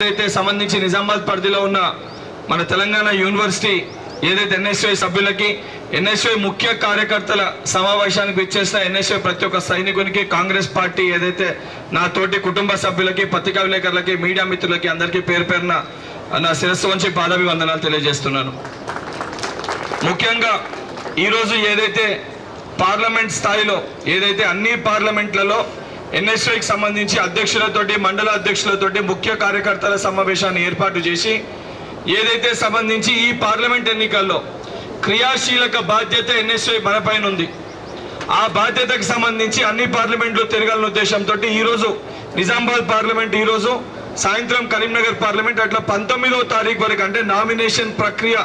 ఏదైతే సంబంధించి నిజామాబాద్ పరిధిలో ఉన్న మన తెలంగాణ యూనివర్సిటీ ఏదైతే ఎన్ఎస్ఐ సభ్యులకి ఎన్ఎస్ఐ ముఖ్య కార్యకర్తల సమావేశానికి విచ్చేసిన ఎన్ఎస్ఐ ప్రతి ఒక్క సైనికునికి కాంగ్రెస్ పార్టీ ఏదైతే నా తోటి కుటుంబ సభ్యులకి పత్రికా విలేకరులకి మీడియా మిత్రులకి అందరికీ పేరు పేరున నా శిరస్సు వంచి పాదాభివందనాలు తెలియజేస్తున్నాను. ముఖ్యంగా ఈరోజు ఏదైతే పార్లమెంట్ స్థాయిలో ఏదైతే అన్ని పార్లమెంట్లలో ఎన్ఎస్ఐకి సంబంధించి అధ్యక్షులతోటి మండల అధ్యక్షులతోటి ముఖ్య కార్యకర్తల సమావేశాన్ని ఏర్పాటు చేసి ఏదైతే సంబంధించి ఈ పార్లమెంట్ ఎన్నికల్లో క్రియాశీలక బాధ్యత ఎన్ఎస్ఐ మనపైన ఉంది ఆ బాధ్యతకు సంబంధించి అన్ని పార్లమెంట్లు తిరగాలన్న ఉద్దేశంతో ఈరోజు నిజామాబాద్ పార్లమెంట్ ఈరోజు సాయంత్రం కరీంనగర్ పార్లమెంట్ అట్లా పంతొమ్మిదో తారీఖు వరకు అంటే నామినేషన్ ప్రక్రియ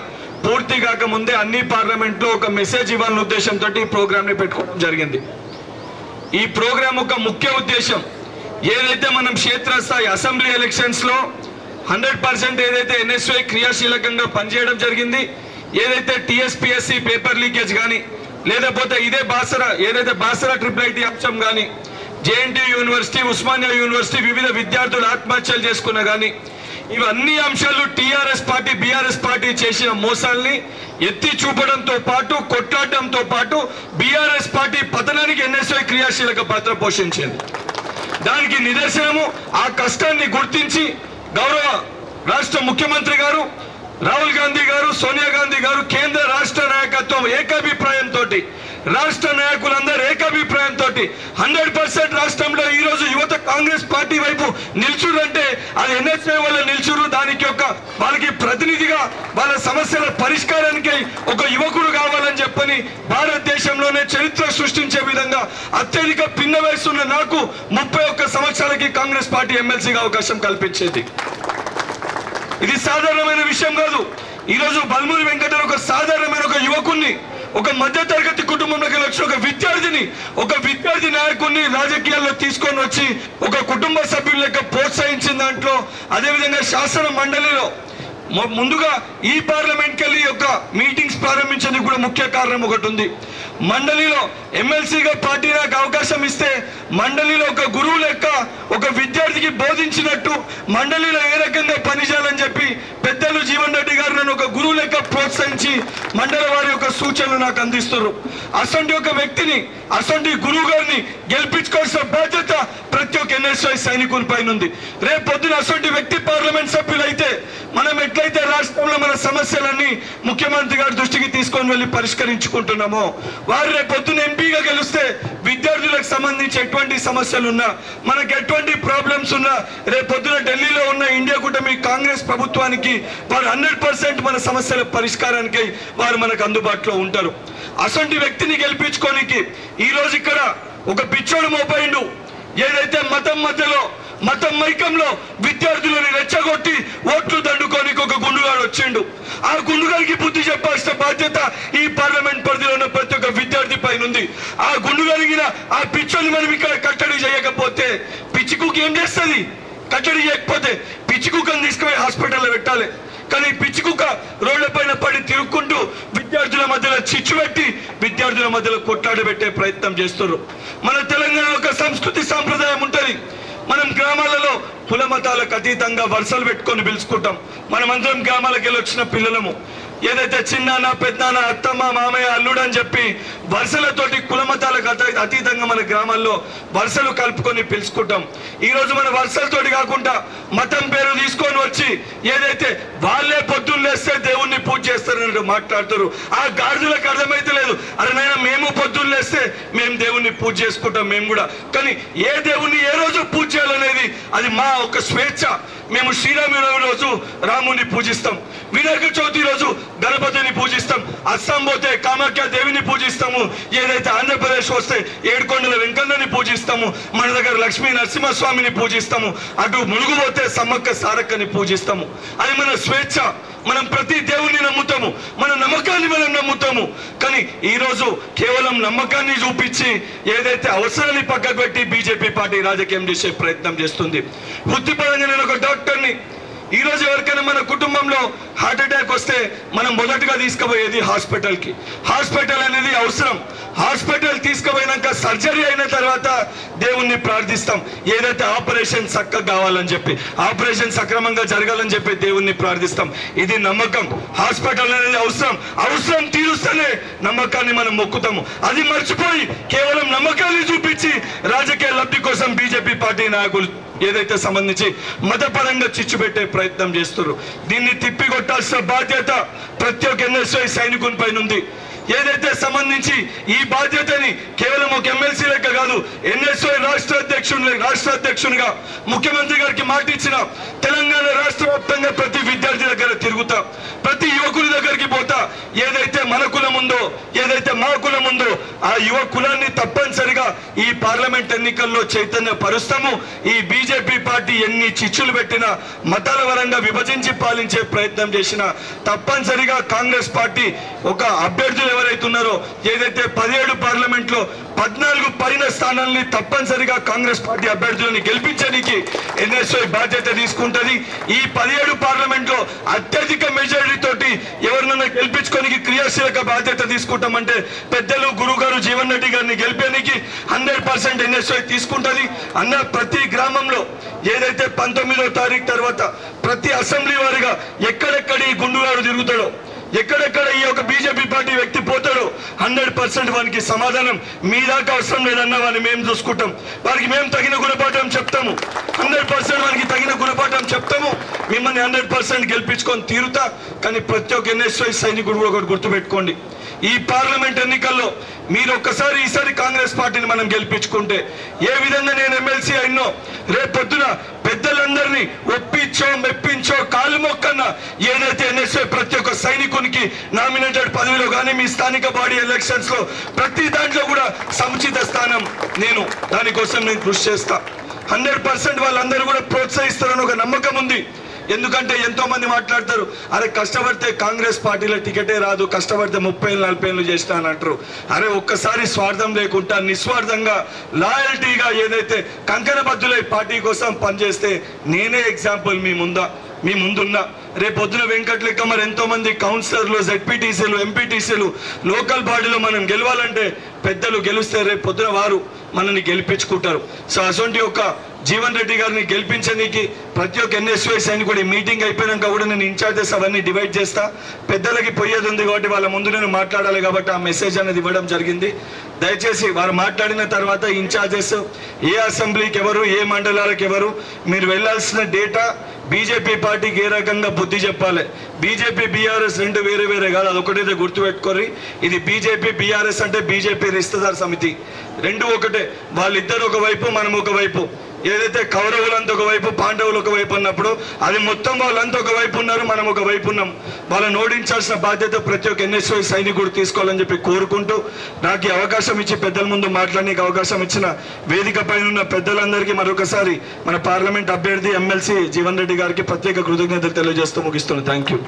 పూర్తి కాక ముందే అన్ని పార్లమెంట్లో ఒక మెసేజ్ ఇవ్వాలన్న ఉద్దేశంతో ఈ ప్రోగ్రామ్ని పెట్టుకోవడం జరిగింది. ఈ ప్రోగ్రాం ఒక ముఖ్య ఉద్దేశం. ఏదైతే మనం క్షేత్రస్థాయి అసెంబ్లీ ఎలక్షన్స్లో హండ్రెడ్ పర్సెంట్ ఏదైతే ఎన్ఎస్ఐ క్రియాశీలకంగా పనిచేయడం జరిగింది ఏదైతే టిఎస్పిఎస్సి పేపర్ లీకేజ్ కానీ లేకపోతే ఇదే బాసరా ఏదైతే బాసరా ట్రిపుల్ ఐటీ అంశం కానీ జేఎన్టీ యూనివర్సిటీ ఉస్మానియా యూనివర్సిటీ వివిధ విద్యార్థులు ఆత్మహత్యలు చేసుకున్న కానీ ఇవన్నీ అంశాలు టిఆర్ఎస్ పార్టీ బీఆర్ఎస్ పార్టీ చేసిన మోసాల్ని ఎత్తి చూపడంతో పాటు కొట్లాడటంతో పాటు బీఆర్ఎస్ పార్టీ పతనానికి ఎన్ఎస్ఐ క్రియాశీలక పాత్ర పోషించింది. దానికి నిదర్శనము ఆ కష్టాన్ని గుర్తించి గౌరవ రాష్ట్ర ముఖ్యమంత్రి గారు రాహుల్ గాంధీ గారు సోనియా గాంధీ గారు కేంద్ర రాష్ట్ర నాయకత్వం ఏకాభిప్రాయంతో రాష్ట్ర నాయకులందరూ ఏకాభిప్రాయంతో హండ్రెడ్ పర్సెంట్ రాష్ట్రంలో కాంగ్రెస్ పార్టీ వైపు నిల్చురంటే అది ఎన్ఎస్ఏ వల్ల నిల్చురు దానికి ఒక వాళ్ళకి ప్రతినిధిగా వాళ్ళ సమస్యల పరిష్కారానికి ఒక యువకుడు కావాలని చెప్పని భారతదేశంలోనే చరిత్ర సృష్టించే విధంగా అత్యధిక పిన్న వయసున్న నాకు ముప్పై ఒక్క సంవత్సరాలకి కాంగ్రెస్ పార్టీ ఎమ్మెల్సీగా అవకాశం కల్పించేది. ఇది సాధారణమైన విషయం కాదు. ఈ రోజు బల్మూరి వెంకటరావు ఒక సాధారణమైన ఒక యువకుణ్ణి ఒక మధ్య తరగతి కుటుంబంలోకి వచ్చిన ఒక ఒక విద్యార్థి నాయకుడిని రాజకీయాల్లో తీసుకొని వచ్చి ఒక కుటుంబ సభ్యుల లెక్క ప్రోత్సహించిన దాంట్లో అదేవిధంగా శాసన మండలిలో ముందుగా ఈ పార్లమెంట్కి వెళ్ళి యొక్క మీటింగ్స్ ప్రారంభించేందుకు కూడా ముఖ్య కారణం ఒకటి ఉంది. మండలిలో ఎమ్మెల్సీగా పార్టీ నాకు అవకాశం ఇస్తే మండలిలో ఒక గురువు లెక్క ఒక విద్యార్థికి బోధించినట్టు మండలిలో ఏ రకంగా పనిచేయాలని చెప్పి పెద్దలు జీవన్ రెడ్డి గారు నన్ను ఒక గురువు లెక్క ప్రోత్సహించి మండల వారి యొక్క సూచనలు నాకు అందిస్తారు అసంటి ఒక వ్యక్తిని అసంటి గురువు గారిని గెలిపించుకోవాల్సిన బాధ్యత ప్రతి ఒక్క ఎన్ఎస్ఐ సైనికుల పైన ఉంది. రేపు పొద్దున అసంటి వ్యక్తి పార్లమెంట్ సభ్యులైతే మనం ఎట్లయితే రాష్ట్రంలో మన సమస్యలన్నీ ముఖ్యమంత్రి గారి దృష్టికి తీసుకొని వెళ్ళి పరిష్కరించుకుంటున్నామో వారు రేపు పొద్దున ఎంపీగా గెలిస్తే విద్యార్థులకు సంబంధించి ఎటువంటి సమస్యలు ఉన్నా మనకు ఎటువంటి ప్రాబ్లమ్స్ ఉన్నా రేపు పొద్దున ఢిల్లీలో ఉన్న ఇండియా కూటమి కాంగ్రెస్ ప్రభుత్వానికి వారు హండ్రెడ్ పర్సెంట్ మన సమస్యల పరిష్కారానికి వారు మనకు అందుబాటులో ఉంటారు. అసంటి వ్యక్తిని గెలిపించుకోనికి ఈ రోజు ఇక్కడ ఒక పిచ్చోడు మోపైండు. ఏదైతే మతం మధ్యలో మతం మైకంలో విద్యార్థులను రెచ్చగొట్టి ఓట్లు దండుకోనికి ఒక గుండుగాడు వచ్చిండు. ఆ గుండుగాడికి బుద్ధి చెప్పాల్సిన బాధ్యత ఈ పార్లమెంట్ పరిధిలో ఉన్న ప్రతి ఒక్క విద్యార్థి గుండు కలిగిన ఆ పిచ్చోని మనం ఇక్కడ కట్టడి చేయకపోతే పిచ్చికుకి ఏం చేస్తుంది? కట్టడి చేయకపోతే పిచ్చికుక్కని తీసుకుపోయి హాస్పిటల్లో పెట్టాలి. కానీ పిచ్చి రోడ్ల పైన పడి తిరుక్కుంటూ విద్యార్థుల మధ్యలో చిచ్చు పెట్టి విద్యార్థుల మధ్యలో కొట్లాడబెట్టే ప్రయత్నం చేస్తున్నారు మన తెలంగాణలో ఒక సంస్కృతి సాంప్రదాయం ఉంటుంది. మనం గ్రామాలలో కుల మతాలకు అతీతంగా వరుసలు పెట్టుకొని పిలుచుకుంటాం. మనమందరం గ్రామాలకు వెళ్ళి వచ్చిన పిల్లలము. ఏదైతే చిన్నాన్న పెద్దనాన్న అత్తమ్మ మామయ్య అల్లుడు అని చెప్పి వరుసలతోటి కులమతాలకు అత- అతీతంగా మన గ్రామాల్లో వరుసలు కలుపుకొని పిలుచుకుంటాం. ఈ రోజు మన వరుసలతోటి కాకుండా మతం పేరు తీసుకొని వచ్చి ఏదైతే వాళ్ళే పొద్దున్న లేస్తే దేవుణ్ణి పూజ చేస్తారని మాట్లాడుతారు. ఆ గాడిదలకు అర్థమైతే లేదు. అరే నాయన మేము పొద్దున్న లేస్తే మేము దేవుణ్ణి పూజ చేసుకుంటాం మేము కూడా. కానీ ఏ దేవుణ్ణి ఏ రోజు పూజ చేయాలనేది అది మా ఒక స్వేచ్ఛ. మేము శ్రీరామనవమి రోజు రాముని పూజిస్తాం. వినాయక చవితి రోజు గణపతిని పూజిస్తాం. అస్సాం పోతే కామాఖ్య దేవిని పూజిస్తాము. ఏదైతే ఆంధ్రప్రదేశ్ వస్తే ఏడుకొండల వెంకన్నని పూజిస్తాము. మన దగ్గర లక్ష్మీ నరసింహస్వామిని పూజిస్తాము. అటు మునుగుపోతే సమ్మక్క సారక్కని పూజిస్తాము. అది మన స్వేచ్ఛ. మనం ప్రతి దేవుణ్ణి నమ్ముతాము. మన నమ్మకాన్ని మనం నమ్ముతాము. కానీ ఈ రోజు కేవలం నమ్మకాన్ని చూపించి ఏదైతే అవసరాన్ని పక్కకు పెట్టి బీజేపీ పార్టీ రాజకీయం చేసే ప్రయత్నం చేస్తుంది. వృత్తిపరంగా నేను ఒక డాక్టర్ని. ఈ రోజు ఎవరికైనా మన కుటుంబంలో హార్ట్ అటాక్ వస్తే మనం మొదటగా తీసుకుపోయేది హాస్పిటల్కి. హాస్పిటల్ అనేది అవసరం. హాస్పిటల్ తీసుకుపోయినాక సర్జరీ అయిన తర్వాత దేవుణ్ణి ప్రార్థిస్తాం. ఏదైతే ఆపరేషన్ చక్కగా కావాలని చెప్పి ఆపరేషన్ సక్రమంగా జరగాలని చెప్పి దేవుణ్ణి ప్రార్థిస్తాం. ఇది నమ్మకం. హాస్పిటల్ అనేది అవసరం. అవసరం తీరుస్తేనే నమ్మకాన్ని మనం మొక్కుతాము. అది మర్చిపోయి కేవలం నమ్మకాన్ని చూపించి రాజకీయ లబ్ధి కోసం బీజేపీ పార్టీ నాయకులు ఏదైతే సంబంధించి మతపరంగా చిచ్చు పెట్టే ప్రయత్నం చేస్తున్నారు దీన్ని తిప్పికొట్టాల్సిన బాధ్యత ప్రతి ఒక్క ఎన్ఎస్ఐ సైనికుని పైన ఉంది ఏదైతే సంబంధించి ఈ బాధ్యతని కేవలం ఒక ఎమ్మెల్సీ లెక్క కాదు ఎన్ఎస్ఓ రాష్ట్ర అధ్యక్షుని రాష్ట్ర అధ్యక్షునిగా ముఖ్యమంత్రి గారికి మాట ఇచ్చిన తెలంగాణ రాష్ట్ర వ్యాప్తంగా ప్రతి విద్యార్థి దగ్గర తిరుగుతా ప్రతి యువకుని దగ్గరికి పోతా ఏదైతే మన కులం ఉందో ఏదైతే మా కులం ఉందో ఆ యువ కులాన్ని తప్పనిసరిగా ఈ పార్లమెంట్ ఎన్నికల్లో చైతన్య పరుస్తాము ఈ బీజేపీ పార్టీ ఎన్ని చిచ్చులు పెట్టినా మతాల పరంగా విభజించి పాలించే ప్రయత్నం చేసినా తప్పనిసరిగా కాంగ్రెస్ పార్టీ ఒక అభ్యర్థులు ఎవరైతే ఉన్నారో ఏదైతే పదిహేడు పార్లమెంట్లో పద్నాలుగు పైన స్థానాల్ని తప్పనిసరిగా కాంగ్రెస్ పార్టీ అభ్యర్థులని గెలిపించడానికి ఎన్ఎస్ఐ బాధ్యత తీసుకుంటది. ఈ పదిహేడు పార్లమెంట్లో అత్యధిక మెజారిటీ తోటి ఎవరినైనా గెలిపించుకోనికి క్రియాశీలక బాధ్యత తీసుకుంటామంటే పెద్దలు గురువు గారు జీవన్ రెడ్డి గారిని గెలిపేనికి హండ్రెడ్ పర్సెంట్ ఎన్ఎస్ఐ తీసుకుంటది. అన్న ప్రతి గ్రామంలో ఏదైతే పంతొమ్మిదో తారీఖు తర్వాత ప్రతి అసెంబ్లీ వారిగా ఎక్కడెక్కడ ఈ తిరుగుతాడో ఎక్కడెక్కడ ఈ యొక్క బీజేపీ పార్టీ వ్యక్తి పోతాడో హండ్రెడ్ పర్సెంట్ వానికి సమాధానం మీ దాకా అవసరం లేదన్న వాడిని మేము చూసుకుంటాం. వారికి మేము తగిన గుణపాఠం చెప్తాము. హండ్రెడ్ పర్సెంట్ వారికి తగిన గుణపాఠం చెప్తాము. మిమ్మల్ని హండ్రెడ్ పర్సెంట్ గెలిపించుకొని తీరుతా. కానీ ప్రతి ఒక్క ఎన్ఎస్ఐ సైనికుడు కూడా ఒకటి గుర్తుపెట్టుకోండి. ఈ పార్లమెంట్ ఎన్నికల్లో మీరు ఒక్కసారి ఈసారి కాంగ్రెస్ పార్టీని మనం గెలిపించుకుంటే ఏ విధంగా నేను ఎమ్మెల్సీ అయినో రేపు పొద్దున పెద్దలందరినీ ఒప్పించో మెప్పించో కాలు మొక్కన్న ఏదైతే ఎన్ఎస్ఏ ప్రతి ఒక్క సైనికునికి నామినేటెడ్ పదవిలో కానీ మీ స్థానిక బాడీ ఎలక్షన్స్లో ప్రతి దాంట్లో కూడా సముచిత స్థానం నేను దానికోసం నేను కృషి చేస్తా. హండ్రెడ్ పర్సెంట్ వాళ్ళందరూ కూడా ప్రోత్సహిస్తారని ఒక నమ్మకం ఉంది. ఎందుకంటే ఎంతో మంది మాట్లాడతారు అరే కష్టపడితే కాంగ్రెస్ పార్టీలో టికెటే రాదు కష్టపడితే ముప్పై ఏళ్ళు నలభై ఏళ్ళు చేస్తా అని అంటారు అరే ఒక్కసారి స్వార్థం లేకుండా నిస్వార్థంగా లాయల్టీగా ఏదైతే కంకణబద్దులై పార్టీ కోసం పనిచేస్తే నేనే ఎగ్జాంపుల్ మీ ముందా మీ ముందున్నా. రేపు పొద్దున వెంకట్ మరి ఎంతో మంది కౌన్సిలర్లు జెడ్పీటీసీలు ఎంపీటీసీలు లోకల్ బాడీలో మనం గెలవాలంటే పెద్దలు గెలిస్తే రేపు పొద్దున వారు మనల్ని గెలిపించుకుంటారు. సో అసొంటి యొక్క జీవన్ రెడ్డి గారిని గెలిపించడానికి ప్రతి ఒక్క ఎన్ఎస్వై సైనికుడి మీటింగ్ అయిపోయినాక కూడా నేను ఇన్ఛార్జెస్ అవన్నీ డివైడ్ చేస్తా. పెద్దలకి పోయేది ఉంది కాబట్టి వాళ్ళ ముందు నేను మాట్లాడాలి కాబట్టి ఆ మెసేజ్ అనేది ఇవ్వడం జరిగింది. దయచేసి వారు మాట్లాడిన తర్వాత ఇన్ఛార్జెస్ ఏ అసెంబ్లీకి ఎవరు ఏ మండలాలకు ఎవరు మీరు వెళ్ళాల్సిన డేటా బీజేపీ పార్టీకి ఏ రకంగా బుద్ధి చెప్పాలి? బీజేపీ బీఆర్ఎస్ రెండు వేరే వేరే కాదు అదొకటైతే గుర్తుపెట్టుకోరి ఇది బీజేపీ బీఆర్ఎస్ అంటే బీజేపీ రిస్తదార్ సమితి. రెండు ఒకటే వాళ్ళిద్దరు ఒక వైపు మనం ఒక వైపు ఏదైతే కౌరవులంతా ఒక వైపు పాండవులు ఒక వైపు ఉన్నప్పుడు అది మొత్తం వాళ్ళంతా ఒక వైపు ఉన్నారు మనం ఒక వైపు ఉన్నాం. వాళ్ళని ఓడించాల్సిన బాధ్యత ప్రతి ఒక్క ఎన్ఎస్ఓ సైనికుడు తీసుకోవాలని చెప్పి కోరుకుంటూ నాకు అవకాశం ఇచ్చి పెద్దల ముందు మాట్లాడడానికి అవకాశం ఇచ్చిన వేదిక పైన ఉన్న పెద్దలందరికీ మరొకసారి మన పార్లమెంట్ అభ్యర్థి ఎమ్మెల్సీ జీవన్ రెడ్డి గారికి ప్రత్యేక కృతజ్ఞతలు తెలియజేస్తూ ముగిస్తున్నాను. Thank you